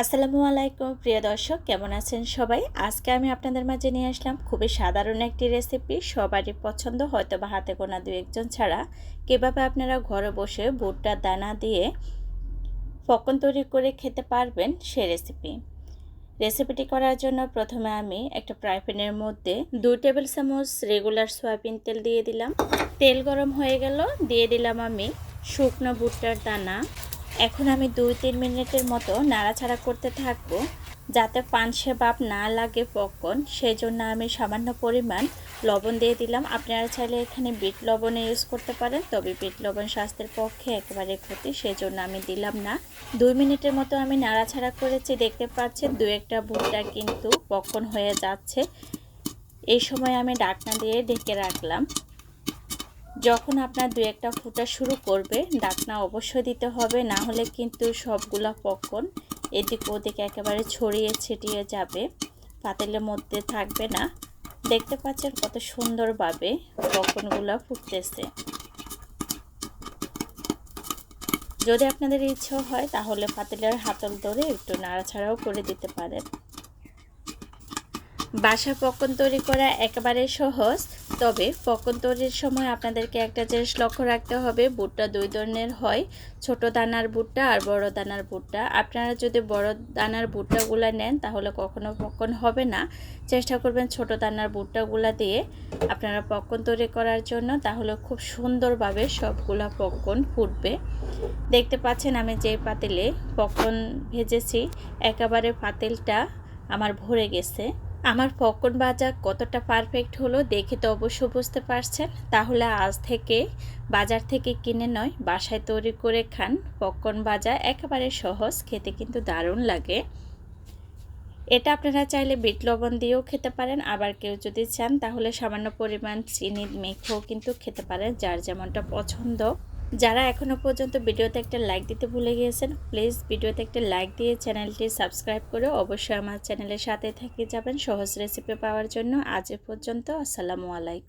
আসসালামু আলাইকুম, প্রিয় দর্শক, কেমন আছেন সবাই? আজকে আমি আপনাদের মাঝে নিয়ে আসলাম খুবই সাধারণ একটি রেসিপি সবারই পছন্দ হয়তো বা হাতে গোনা দু একজন ছাড়া। কীভাবে আপনারা ঘরে বসে ভুট্টার দানা দিয়ে পকন তৈরি করে খেতে পারবেন সে রেসিপি রেসিপিটি করার জন্য প্রথমে আমি একটা ফ্রাই মধ্যে দুই টেবিল চামচ রেগুলার সয়াবিন তেল দিয়ে দিলাম। তেল গরম হয়ে গেল, দিয়ে দিলাম আমি শুকনো ভুট্টার দানা। এখন আমি দুই, তিন মিনিটের মতো নাড়াচাড়া করতে থাকব, যাতে পানসে বাপ না লাগে পকন সেই জন্য আমি সামান্য পরিমাণ লবণ দিয়ে দিলাম। আপনারা চাইলে এখানে বিট লবণে ইউজ করতে পারেন, তবে বিট লবণ স্বাস্থ্যের পক্ষে একেবারে ক্ষতি সেই জন্য আমি দিলাম না। দুই মিনিটের মতো আমি নাড়াছাড়া করেছি, দেখতে পাচ্ছেন দু একটা ভুট্টা কিন্তু পকন হয়ে যাচ্ছে। এই সময় আমি ডাকনা দিয়ে ঢেকে রাখলাম। যখন আপনার দু একটা ফুটা শুরু করবে, ডাকনা অবশ্যই দিতে হবে, না হলে কিন্তু সবগুলা পকন এদিক ওদিক একেবারে ছড়িয়ে ছিটিয়ে যাবে, পাতিলের মধ্যে থাকবে না। দেখতে পাচ্ছেন কত সুন্দরভাবে পকনগুলো ফুটতেছে। যদি আপনাদের ইচ্ছে হয় তাহলে পাতিলের হাতল ধরে একটু নাড়াছাড়াও করে দিতে পারেন। বাসা পকন তৈরি করা একেবারে সহজ, তবে পকন তৈরির সময় আপনাদেরকে একটা জিনিস লক্ষ্য রাখতে হবে, বুটটা দুই ধরনের হয়, ছোট দানার বুটটা আর বড় দানার বুটটা। আপনারা যদি বড় দানার বুটটাগুলো নেন, তাহলে কখনো পকন হবে না। চেষ্টা করবেন ছোট দানার বুটটাগুলো দিয়ে আপনারা পকন তৈরি করার জন্য, তাহলে খুব সুন্দরভাবে সবগুলা পকন ফুটবে। দেখতে পাচ্ছেন আমি যে পাতিলে পকন ভেজেছি, একেবারে পাতিলটা আমার ভরে গেছে। আমার পকন বাজা কতটা পারফেক্ট হলো দেখে তো অবশ্য বুঝতে পারছেন। তাহলে আজ থেকে, বাজার থেকে কিনে নয়, বাসায় তৈরি করে খান। পকন বাজা একেবারে সহজ, খেতে কিন্তু দারুণ লাগে। এটা আপনারা চাইলে বিট লবণ দিয়েও খেতে পারেন। আবার কেউ যদি চান, তাহলে সামান্য পরিমাণ চিনি মেখেও কিন্তু খেতে পারেন, যার যেমনটা পছন্দ। যারা এখনও পর্যন্ত ভিডিওতে একটা লাইক দিতে ভুলে গিয়েছেন প্লিজ ভিডিওতে একটা লাইক দিয়ে চ্যানেলটি সাবস্ক্রাইব করে অবশ্যই আমার চ্যানেলের সাথে থেকে যাবেন সহজ রেসিপি পাওয়ার জন্য। আজ পর্যন্ত, আসসালামু আলাইকুম।